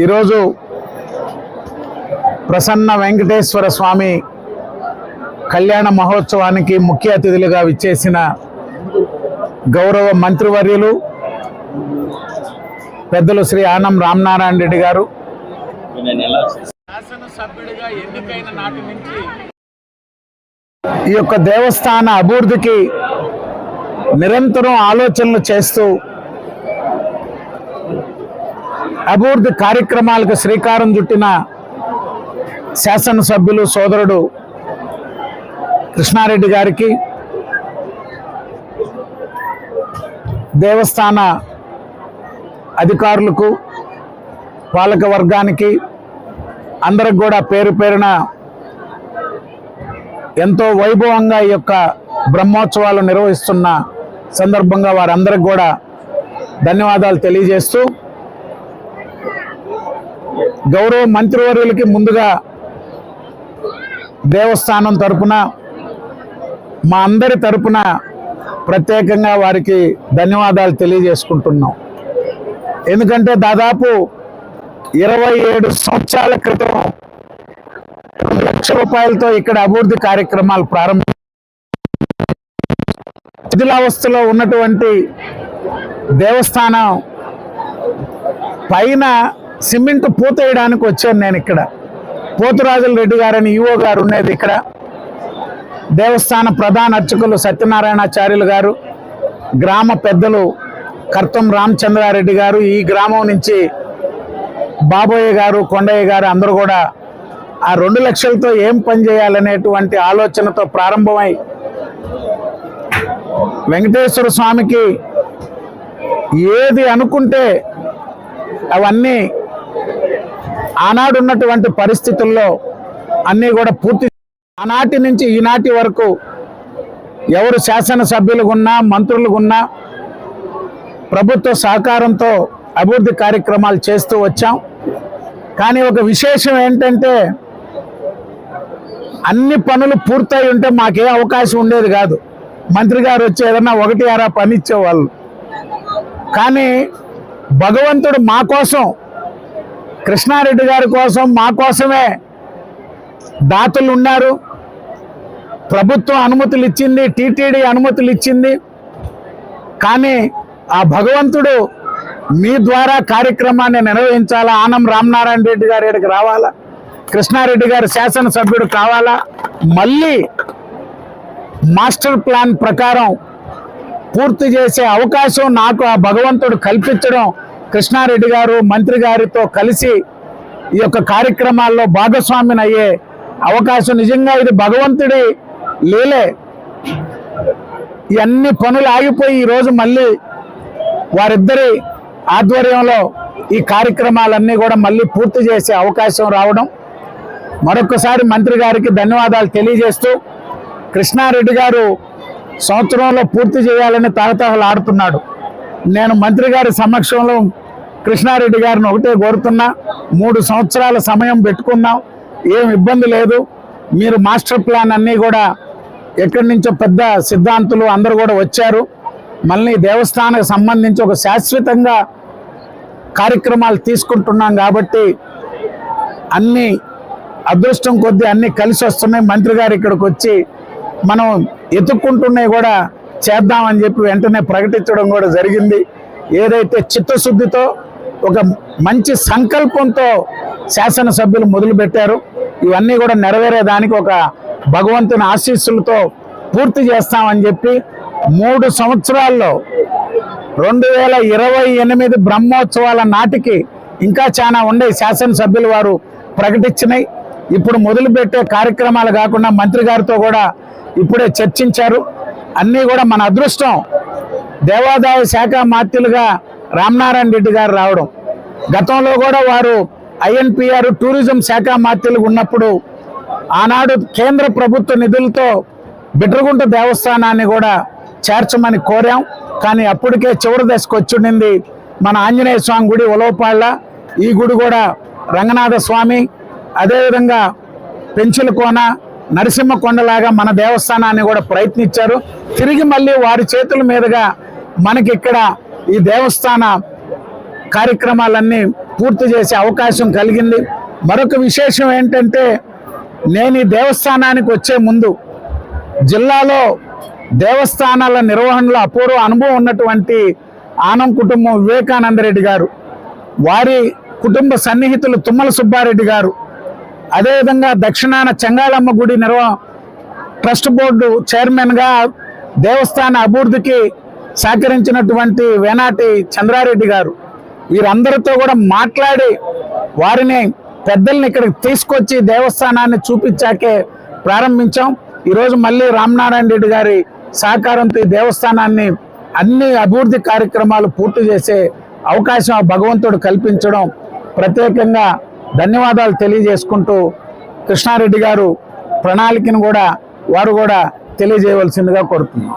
ఈరోజు ప్రసన్న వెంకటేశ్వర స్వామి కళ్యాణ మహోత్సవానికి ముఖ్య అతిథులుగా విచ్చేసిన గౌరవ మంత్రివర్యులు పెద్దలు శ్రీ ఆనం రామనారాయణ రెడ్డి గారు. శాసనసభ్యుడిగా ఎన్నికైన నాటి నుంచి ఈ యొక్క దేవస్థాన అభివృద్ధికి నిరంతరం ఆలోచనలు చేస్తూ అభివృద్ధి కార్యక్రమాలకు శ్రీకారం చుట్టిన శాసనసభ్యులు సోదరుడు కృష్ణారెడ్డి గారికి దేవస్థాన అధికారులకు పాలక వర్గానికి అందరికి కూడా పేరు పేరున ఎంతో వైభవంగా ఈ యొక్క బ్రహ్మోత్సవాలు నిర్వహిస్తున్న సందర్భంగా వారందరికి కూడా ధన్యవాదాలు తెలియజేస్తూ గౌరవ మంత్రివర్యులకి ముందుగా దేవస్థానం తరపున మా అందరి తరపున ప్రత్యేకంగా వారికి ధన్యవాదాలు తెలియజేసుకుంటున్నాం. ఎందుకంటే దాదాపు ఇరవై ఏడు సంవత్సరాల క్రితం లక్ష రూపాయలతో ఇక్కడ అభివృద్ధి కార్యక్రమాలు ప్రారంభం శిథిలావస్థలో ఉన్నటువంటి దేవస్థానం పైన సిమెంట్ పూత వేయడానికి వచ్చాను నేను ఇక్కడ. పోతురాజుల రెడ్డి గారని ఈఓ గారు ఉండేది ఇక్కడ. దేవస్థాన ప్రధాన అర్చకులు సత్యనారాయణాచార్యులు గారు గ్రామ పెద్దలు కర్తం రామచంద్రారెడ్డి గారు ఈ గ్రామం నుంచి బాబోయ్య గారు కొండయ్య గారు అందరూ కూడా ఆ రెండు లక్షలతో ఏం పని చేయాలనేటువంటి ఆలోచనతో ప్రారంభమై వెంకటేశ్వర స్వామికి ఏది అనుకుంటే అవన్నీ ఆనాడు ఉన్నటువంటి పరిస్థితుల్లో అన్నీ కూడా పూర్తి ఆనాటి నుంచి ఈనాటి వరకు ఎవరు శాసనసభ్యులుగున్నా మంత్రులుగున్నా ప్రభుత్వ సహకారంతో అభివృద్ధి కార్యక్రమాలు చేస్తూ వచ్చాం. కానీ ఒక విశేషం ఏంటంటే అన్ని పనులు పూర్తయి ఉంటే మాకే అవకాశం ఉండేది కాదు. మంత్రి గారు వచ్చి ఏదన్నా ఒకటి అరా పని ఇచ్చేవాళ్ళు. కానీ భగవంతుడు మా కోసం కృష్ణారెడ్డి గారి కోసం మా కోసమే దాతలు ఉన్నారు. ప్రభుత్వం అనుమతులు ఇచ్చింది టీటీడీ అనుమతులు ఇచ్చింది. కానీ ఆ భగవంతుడు మీ ద్వారా కార్యక్రమాన్ని నిర్వహించాలా? ఆనం రామనారాయణ రెడ్డి గారి ఇక్కడికి రావాలా? కృష్ణారెడ్డి గారు శాసనసభ్యుడు కావాలా? మళ్ళీ మాస్టర్ ప్లాన్ ప్రకారం పూర్తి చేసే అవకాశం నాకు ఆ భగవంతుడు కల్పించడం కృష్ణారెడ్డి గారు మంత్రి గారితో కలిసి ఈ యొక్క కార్యక్రమాల్లో భాగస్వామిని అయ్యే అవకాశం నిజంగా ఇది భగవంతుడి లేలే. ఇవన్నీ పనులు ఆగిపోయి ఈరోజు మళ్ళీ వారిద్దరి ఆధ్వర్యంలో ఈ కార్యక్రమాలన్నీ కూడా మళ్ళీ పూర్తి చేసే అవకాశం రావడం. మరొకసారి మంత్రి గారికి ధన్యవాదాలు తెలియజేస్తూ కృష్ణారెడ్డి గారు సంవత్సరంలో పూర్తి చేయాలని తహతహలాడుతున్నాడు. నేను మంత్రి గారి సమక్షంలో కృష్ణారెడ్డి గారిని ఒకటే కోరుతున్నా మూడు సంవత్సరాల సమయం పెట్టుకున్నాం ఏం ఇబ్బంది లేదు. మీరు మాస్టర్ ప్లాన్ అన్నీ కూడా ఎక్కడి నుంచో పెద్ద సిద్ధాంతులు అందరూ కూడా వచ్చారు. మళ్ళీ దేవస్థానానికి సంబంధించి ఒక శాశ్వతంగా కార్యక్రమాలు తీసుకుంటున్నాం కాబట్టి అన్ని అదృష్టం కొద్దీ అన్నీ కలిసి వస్తున్నాయి. మంత్రి గారు ఇక్కడికి వచ్చి మనం ఎత్తుక్కుంటున్నాయి కూడా చేద్దామని చెప్పి వెంటనే ప్రకటించడం కూడా జరిగింది. ఏదైతే చిత్తశుద్ధితో ఒక మంచి సంకల్పంతో శాసనసభ్యులు మొదలుపెట్టారు ఇవన్నీ కూడా నెరవేరేదానికి ఒక భగవంతుని ఆశీస్సులతో పూర్తి చేస్తామని చెప్పి మూడు సంవత్సరాల్లో రెండు వేల ఇరవై ఎనిమిది బ్రహ్మోత్సవాల నాటికి ఇంకా చాలా ఉండే శాసనసభ్యులు వారు ప్రకటించినాయి ఇప్పుడు మొదలుపెట్టే కార్యక్రమాలు కాకుండా మంత్రి గారితో కూడా ఇప్పుడే చర్చించారు. అన్నీ కూడా మన అదృష్టం. దేవాదాయ శాఖ మార్తీలుగా రామనారాయణ రెడ్డి గారు రావడం. గతంలో కూడా వారు ఐఎన్పిఆర్ టూరిజం శాఖ మార్తీలుగా ఉన్నప్పుడు ఆనాడు కేంద్ర ప్రభుత్వ నిధులతో బిడ్రగుంట దేవస్థానాన్ని కూడా చేర్చమని కోరాం. కానీ అప్పటికే చివరి దశకు వచ్చిండింది మన ఆంజనేయ స్వామి గుడి ఉలవపాళ్ళ. ఈ గుడి కూడా రంగనాథ స్వామి. అదేవిధంగా పెంచుల నరసింహకొండలాగా నరసింహ కొండలాగా మన దేవస్థానాన్ని కూడా ప్రయత్నించారు. తిరిగి మళ్ళీ వారి చేతుల మీదుగా మనకి ఇక్కడ ఈ దేవస్థాన కార్యక్రమాలన్నీ పూర్తి చేసే అవకాశం కలిగింది. మరొక విశేషం ఏంటంటే నేను ఈ దేవస్థానానికి వచ్చే ముందు జిల్లాలో దేవస్థానాల నిర్వహణలో అపూర్వ అనుభవం ఉన్నటువంటి ఆనం కుటుంబం వివేకానంద రెడ్డి గారు వారి కుటుంబ సన్నిహితులు తుమ్మల సుబ్బారెడ్డి గారు అదేవిధంగా దక్షిణాన చెంగాళమ్మ గుడి నిర్వ ట్రస్ట్ బోర్డు చైర్మన్గా దేవస్థాన అభివృద్ధికి సహకరించినటువంటి వేనాటి చంద్రారెడ్డి గారు. వీరందరితో కూడా మాట్లాడి వారిని పెద్దల్ని ఇక్కడికి తీసుకొచ్చి దేవస్థానాన్ని చూపించాకే ప్రారంభించాం. ఈరోజు మళ్ళీ రామనారాయణ రెడ్డి గారి సహకారంతో ఈ దేవస్థానాన్ని అన్ని అభివృద్ధి కార్యక్రమాలు పూర్తి చేసే అవకాశం భగవంతుడు కల్పించడం ప్రత్యేకంగా ధన్యవాదాలు తెలియజేసుకుంటూ కృష్ణారెడ్డి గారు ప్రణాళికను కూడా వారు కూడా తెలియజేయవలసిందిగా కోరుతున్నాం.